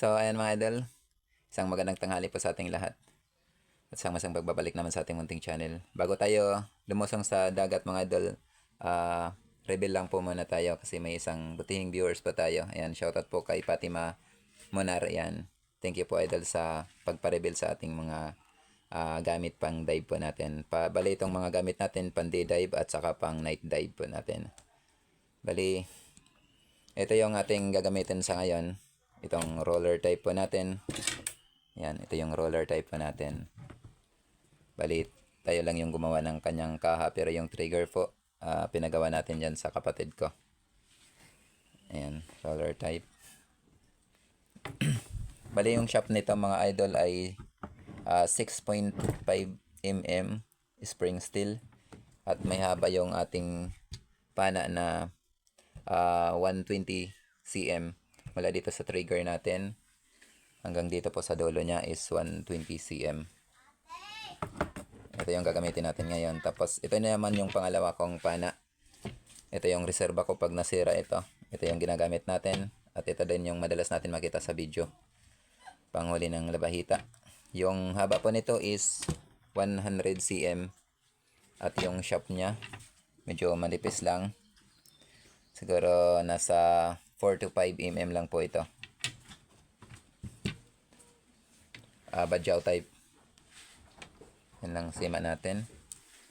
So, ayan mga idol. Isang magandang tanghali po sa ating lahat. At isang masang pagbabalik naman sa ating munting channel. Bago tayo lumusong sa dagat mga idol, ah reveal lang po muna tayo kasi may isang butihing viewers pa tayo. Ayan, shoutout po kay Fatima Monar. Ayan, thank you po idol sa pagpa-reveal sa ating mga ah, gamit pang dive po natin. Pa, bali itong mga gamit natin pang day dive at saka pang night dive po natin. Bali, ito yung ating gagamitin sa ngayon. Itong roller type po natin. Yan, ito yung roller type po natin. Bali, tayo lang yung gumawa ng kanyang kaha pero yung trigger po, ah, pinagawa natin yan sa kapatid ko. Ayan, roller type. Bali, yung shop nito mga idol ay ah, 6.5 mm spring steel at may haba yung ating pana na ah, 120 cm mula dito sa trigger natin. Hanggang dito po sa dulo niya is 120 cm ito yung gagamitin natin ngayon. Tapos ito na naman yung pangalawa kong pana. Ito yung reserva ko pag nasira ito. Ito yung ginagamit natin. At ito din yung madalas natin makita sa video. Panghuli ng labahita. Yung haba po nito is 100 cm at yung shop niya medyo manipis lang. Siguro nasa 4 to 5 mm lang po ito. Ah, badyaw type. Yan lang sima natin.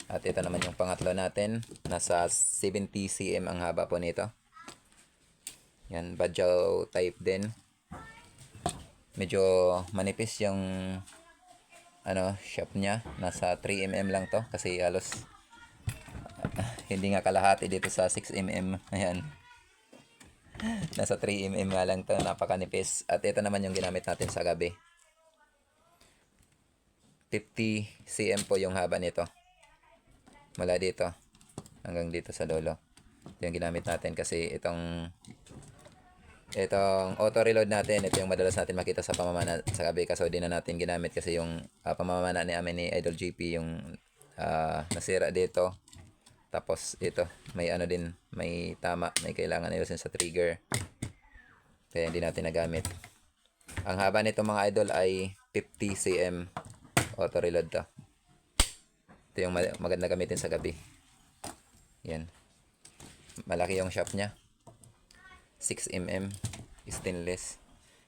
At ito naman yung pangatlo natin. Nasa 70 cm ang haba po nito. Yan, badyaw type din. Medyo manipis yung ano, shop niya. Nasa 3 mm lang to kasi halos hindi nga kalahati dito sa 6mm. Ayan. Nasa 3mm nga lang to, napakanipis. At ito naman yung ginamit natin sa gabi. 50 cm po yung haba nito. Mula dito hanggang dito sa dulo. Ito yung ginamit natin kasi itong itong auto reload natin, ito yung madalas natin makita sa pamamana sa gabi kaso di na natin ginamit kasi yung ah, pamamana ni amin ni Idol GP yung ah, nasira dito tapos ito, may ano din, may tama, may kailangan ayusin sa trigger. Kaya hindi natin nagamit. Ang haba nito mga idol ay 50 cm auto reload to. Ito yung ma- maganda gamitin sa gabi. Yan. Malaki yung shop niya. 6 mm stainless.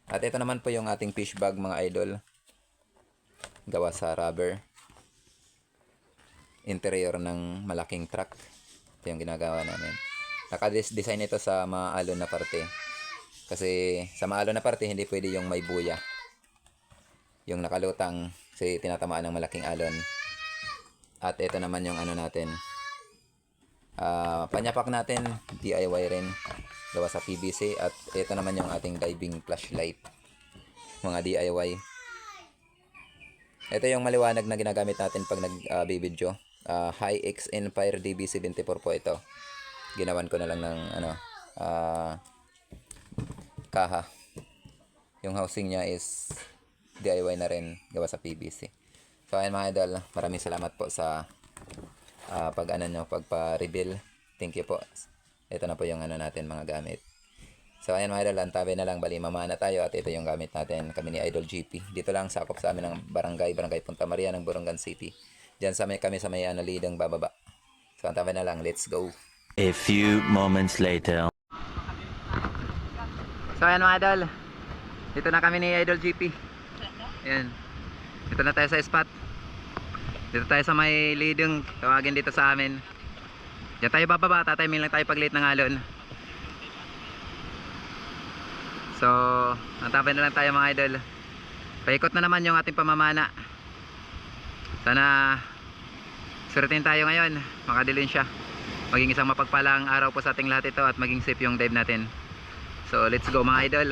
At ito naman po yung ating fish bag mga idol. Gawa sa rubber interior ng malaking truck. Ito yung ginagawa namin. Naka-design ito sa maalon na parte. Kasi sa maalon na parte, hindi pwede yung may buya. Yung nakalutang, kasi tinatamaan ng malaking alon. At ito naman yung ano natin. Ah, panyapak natin, DIY rin. Gawa sa PVC. At ito naman yung ating diving flashlight. Mga DIY. Ito yung maliwanag na ginagamit natin pag nag-video. Uh, High X Empire DB74 po ito. Ginawan ko na lang ng ano, ah, kaha. Yung housing niya is DIY na rin gawa sa PVC. So ayun mga idol, maraming salamat po sa ah, pag ano nyo, pagpa-reveal. Thank you po. Ito na po yung ano natin mga gamit. So ayan mga idol, antabi na lang, bali mamana tayo at ito yung gamit natin, kami ni Idol GP. Dito lang sakop sa amin ng barangay, barangay Punta Maria ng Borongan City. Diyan sa may kami sa may ano, lidang bababa. So antabi na lang, let's go. A few moments later. So ayan mga idol, dito na kami ni Idol GP. Ayan, dito na tayo sa spot. Dito tayo sa may lidang, tawagin dito sa amin. Diyan tayo bababa, tataymin lang tayo pag late ng alon. So, natapay na lang tayo mga idol. Paikot na naman yung ating pamamana. Sana swertein tayo ngayon. Makadilin siya. Maging isang mapagpalang araw po sa ating lahat ito at maging safe yung dive natin. So, let's go mga idol.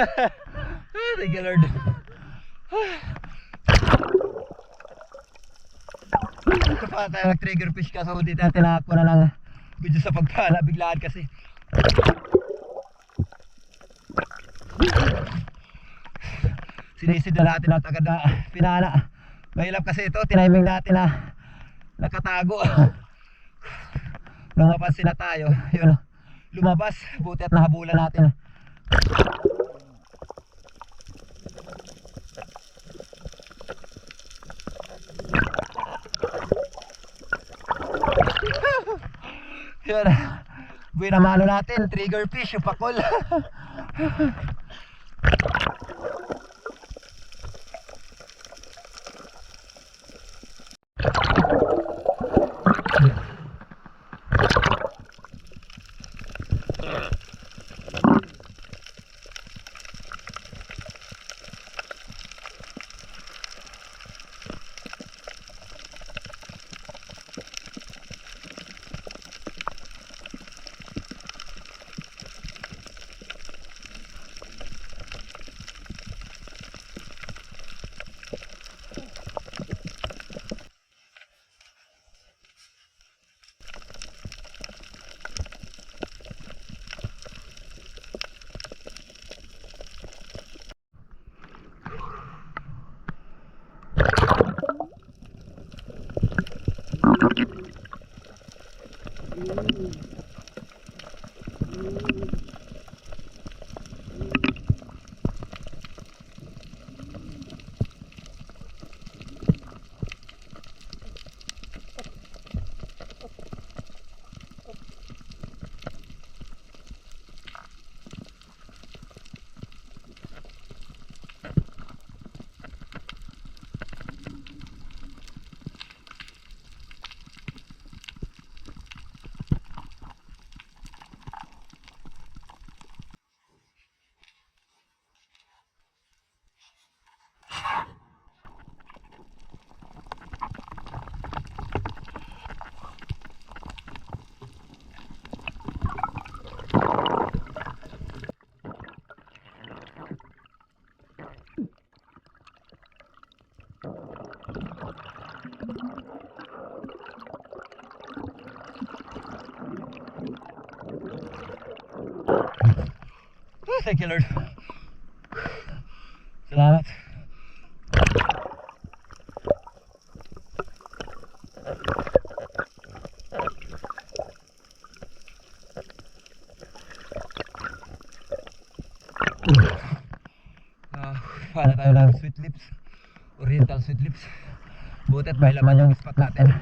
Thank you Lord. Ito pa tayo nag-trigger fish kaso hindi tayo tinakbo na lang video sa pagpala biglaan kasi. Sinisid na natin at agad na pinala. Mahirap kasi ito, tiniming natin na nakatago. Nung mapansin na tayo, yun, lumabas. Buti at nahabulan natin. Yun. Buwi natin, trigger fish, yung pakol. Mm-hmm. Thank you Lord. Salamat. Ah, para tayo ng sweet lips. Oriental sweet lips. Butit may laman yung spot natin.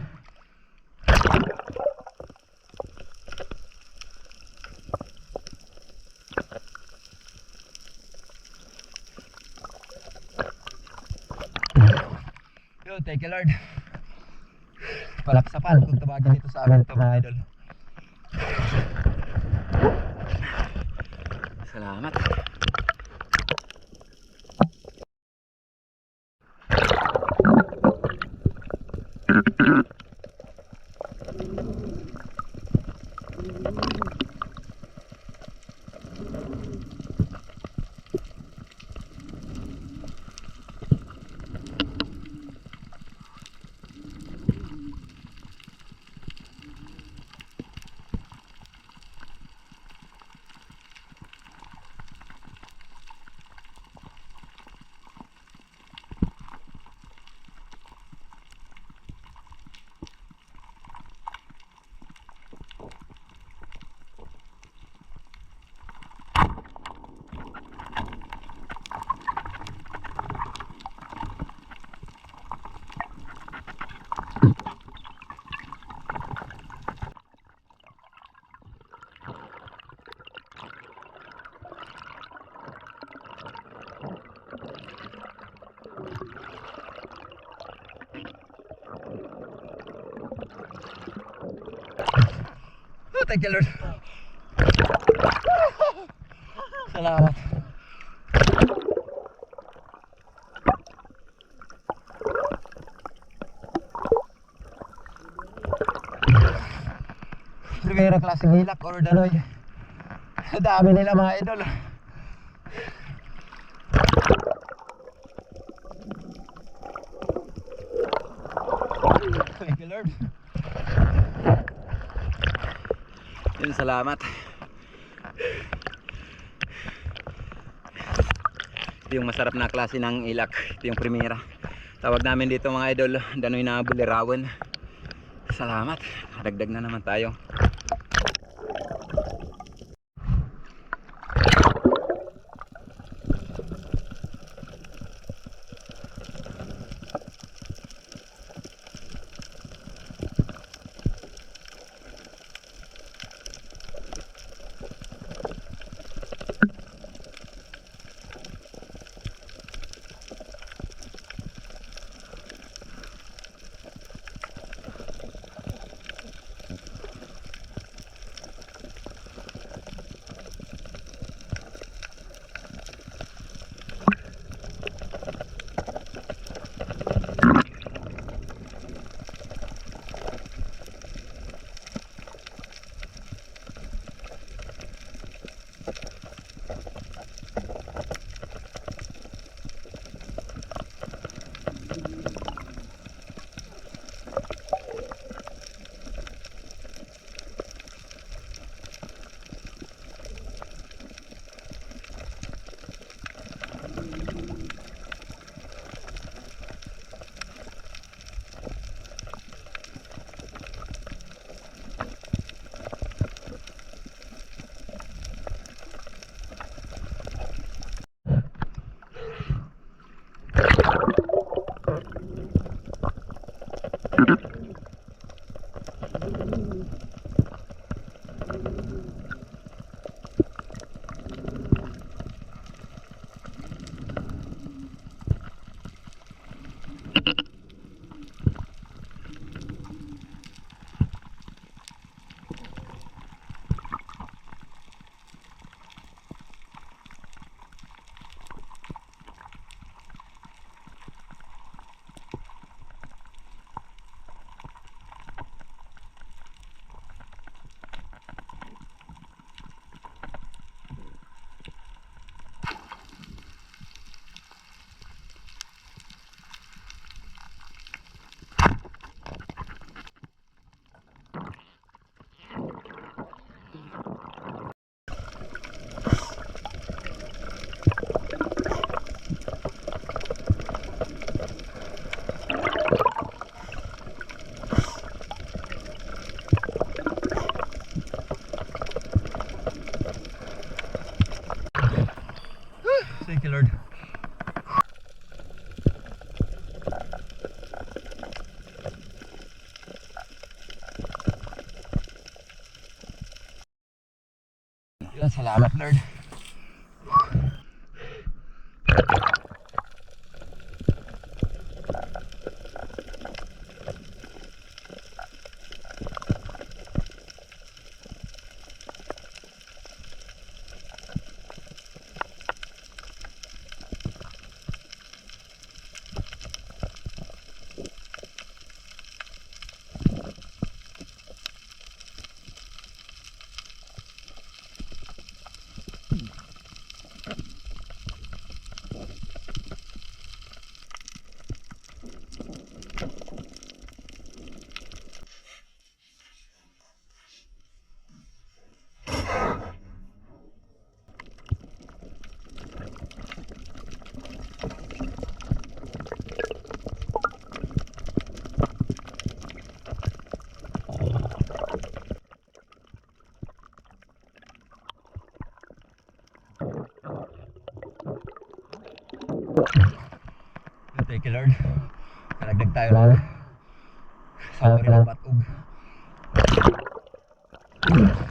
Yun, thank you Lord. Palaksapan kung tawagin dito sa amin ito mga idol. Salamat. thank you Lord. Salamat. Primera klase hilak or daloy. Sa dami nila mga idol. Thank you Lord. Yun, salamat. Ito yung masarap na klase ng ilak. Ito yung primera. Tawag namin dito mga idol, danoy na bulirawan. Salamat. Dagdag na naman tayo. Ooh. Salamat, Lord. Thank you, Lord. Nalagdag tayo lang. Sa uri ng batog.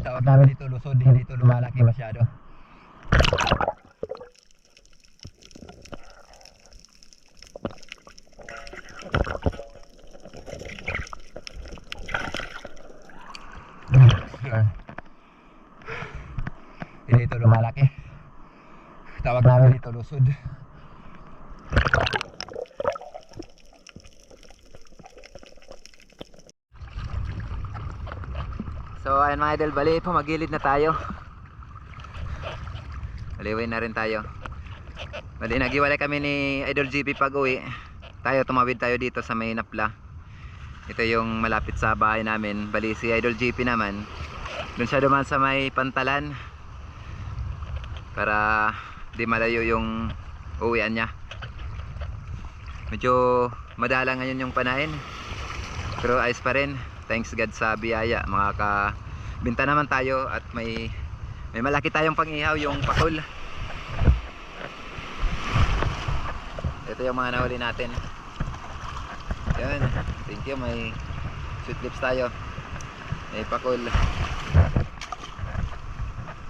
Tawag namin dito lusod, hindi ito lumalaki masyado. Hindi ito lumalaki. Tawag namin dito lusod. So ayun mga idol, bali pumagilid na tayo. Baliwin na rin tayo. Bali nagiwalay kami ni Idol GP pag uwi. Tayo tumawid tayo dito sa may napla. Ito yung malapit sa bahay namin. Bali si Idol GP naman. Doon siya duman sa may pantalan. Para di malayo yung uwian niya. Medyo madala ngayon yung panain. Pero ayos pa rin. Thanks God sa biyaya. Mga ka binta naman tayo at may may malaki tayong pangihaw yung pakul. Ito yung mga nahuli natin. Yan. Thank you. May sweet lips tayo. May pakul.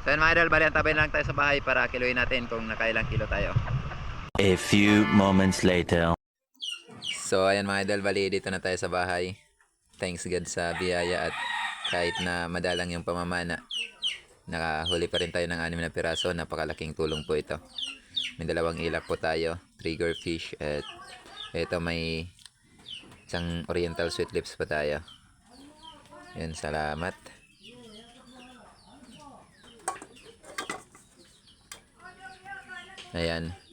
So yun mga idol, bali antabay na lang tayo sa bahay para kiluin natin kung nakailang kilo tayo. A few moments later. So ayan mga idol, bali dito na tayo sa bahay. Thanks God sa biyaya at kahit na madalang yung pamamana, nakahuli pa rin tayo ng anim na piraso. Napakalaking tulong po ito. May dalawang ilak po tayo, trigger fish at ito may isang oriental sweet lips pa tayo. Yan, salamat. Ayan.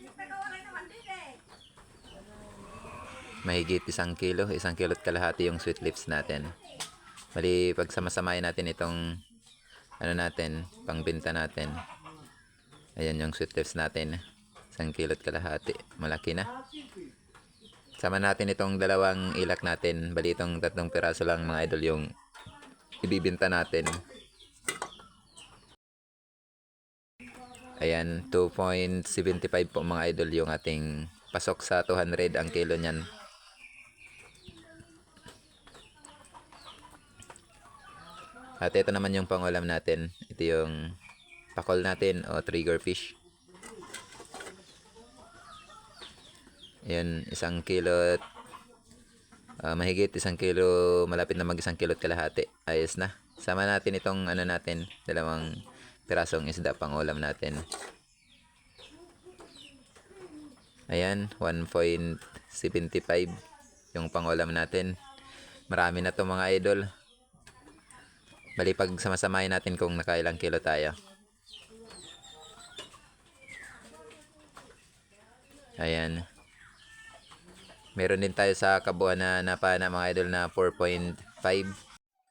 Mahigit isang kilo, isang kilot kalahati yung sweet lips natin. Bali, pag samasamahin natin itong ano natin, pangbenta natin. Ayan yung sweet lips natin. Isang kilot kalahati. Malaki na. Sama natin itong dalawang ilak natin. Bali, itong tatlong piraso lang mga idol yung ibibinta natin. Ayan, 2.75 po mga idol yung ating pasok sa 200 ang kilo niyan. At ito naman yung pangulam natin. Ito yung pakol natin o trigger fish. Yan, isang kilo at ah, mahigit isang kilo, malapit na mag isang kilo at kalahati. Ayos na. Sama natin itong ano natin, dalawang pirasong isda pang ulam natin. Ayan, 1.75 yung pangulam natin. Marami na to mga idol. Bali pag samasamahin natin kung nakailang kilo tayo. Ayan. Meron din tayo sa kabuuan na napana mga idol na 4.5.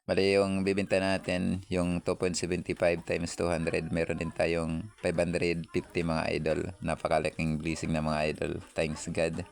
Bali yung bibenta natin yung 2.75 times 200. Meron din tayong 550 mga idol. Napakalaking blessing na mga idol. Thanks God.